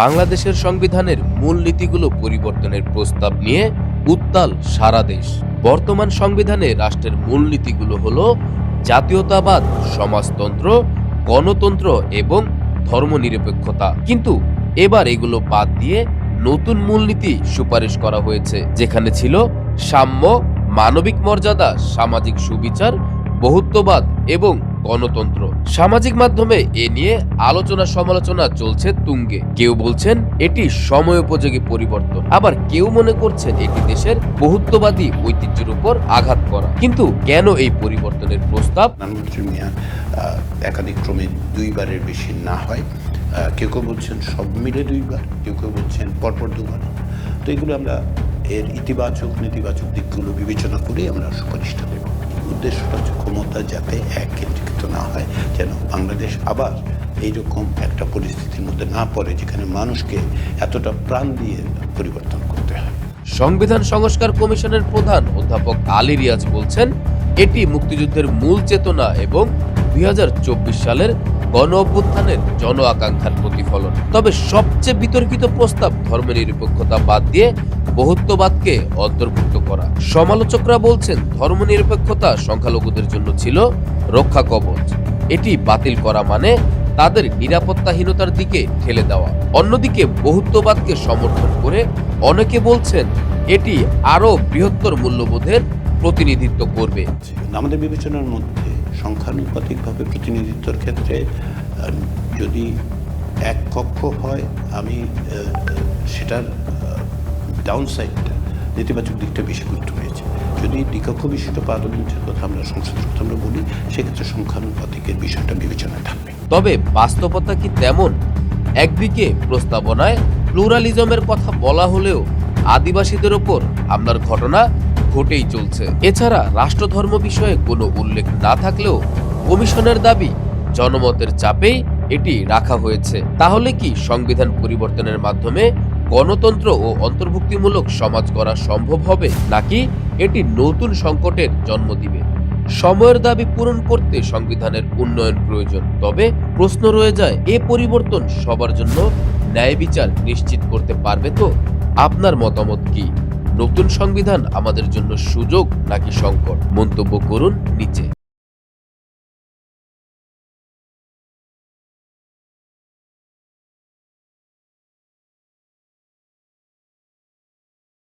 বাংলাদেশের সংবিধানের মূলনীতিগুলো পরিবর্তনের প্রস্তাব নিয়ে উত্তাল সারা দেশ। বর্তমান সংবিধানে রাষ্ট্রের মূলনীতিগুলো হলো জাতীয়তাবাদ, সমাজতন্ত্র, গণতন্ত্র এবং ধর্মনিরপেক্ষতা। কিন্তু এবার এগুলো বাদ দিয়ে নতুন মূলনীতি সুপারিশ করা হয়েছে, যেখানে ছিল সাম্য, মানবিক মর্যাদা, সামাজিক সুবিচার, বহুত্ববাদ এবং গণতন্ত্র। সামাজিক মাধ্যমে এ নিয়ে আলোচনা সমালোচনা চলছে তুঙ্গে। কেউ বলছেন এটি সময়োপযোগী পরিবর্তন। আবার কেউ মনে করছেন এটি দেশের বহুত্ববাদী ঐতিহ্যের উপর আঘাত করা। কিন্তু কেন এই পরিবর্তনের প্রস্তাব? প্রধানমন্ত্রী একাধিক ক্রমে দুইবারের বেশি না হয়। কেউ কেউ বলছেন সব মিলে দুইবার, কেউ কেউ বলছেন পরপর দুবার। তো এগুলো আমরা এর ইতিবাচক, নেতিবাচক দিকগুলো বিবেচনা করে আমরা সুপারিশটা দেব উদ্দেশ্যটা হচ্ছে ক্ষমতা যাতে এক না হয়, যেন বাংলাদেশ আবার এইরকম একটা পরিস্থিতির মধ্যে না পড়ে, যেখানে মানুষকে এতটা প্রাণ দিয়ে পরিবর্তন করতে হয়। সংবিধান সংস্কার কমিশনের প্রধান অধ্যাপক আলী রিয়াজ বলছেন, এটি মুক্তিযুদ্ধের মূল চেতনা এবং দুই হাজার চব্বিশ সালের গণ অভ্যুত্থানের জন আকাঙ্ক্ষার প্রতিফলন। তবে সবচেয়ে বিতর্কিত প্রস্তাব ধর্মনিরপেক্ষতা বাদ দিয়ে বহুত্ববাদকে অন্তর্ভুক্ত করা। সমালোচকরা বলছেন ধর্মনিরপেক্ষতা সংখ্যালঘুদের জন্য ছিল রক্ষা কবচ। এটি বাতিল করা মানে তাদের নিরাপত্তাহীনতার দিকে ঠেলে দেওয়া। অন্যদিকে বহুত্ববাদকে সমর্থন করে অনেকে বলছেন, এটি আরও বৃহত্তর মূল্যবোধের প্রতিনিধিত্ব করবে। আমাদের বিবেচনার মধ্যে সংখ্যানুপাতিকভাবে প্রতিনিধিত্বর ক্ষেত্রে যদি এক কক্ষ হয়, আমি সেটার ডাউন সাইডটা নেতিবাচক দিকটা বেশি গুরুত্ব পেয়েছে। যদি দ্বিকক্ষ বিশিষ্ট পার্লামেন্টের কথা আমরা সংসদের কথা আমরা বলি, সেক্ষেত্রে সংখ্যানুপাতিকের বিষয়টা বিবেচনায় থাকবে। তবে বাস্তবতা কি তেমন? একদিকে প্রস্তাবনায় প্লুরালিজমের কথা বলা হলেও আদিবাসীদের ওপর হামলার ঘটনা ঘটেই চলছে। এছাড়া রাষ্ট্রধর্ম বিষয়ে কোনো উল্লেখ না থাকলেও কমিশনের দাবি, জনমতের চাপেই এটি রাখা হয়েছে। তাহলে কি সংবিধান পরিবর্তনের মাধ্যমে গণতন্ত্র ও অন্তর্ভুক্তিমূলক সমাজ করা সম্ভব হবে, নাকি এটি নতুন সংকটের জন্ম দিবে? সময়ের দাবি পূরণ করতে সংবিধানের উন্নয়ন প্রয়োজন, তবে প্রশ্ন রয়ে যায়, এ পরিবর্তন সবার জন্য ন্যায় বিচার নিশ্চিত করতে পারবে তো? আপনার মতামত কি? নতুন সংবিধান আমাদের জন্য সুযোগ নাকি সংকট? মন্তব্য করুন নিচে।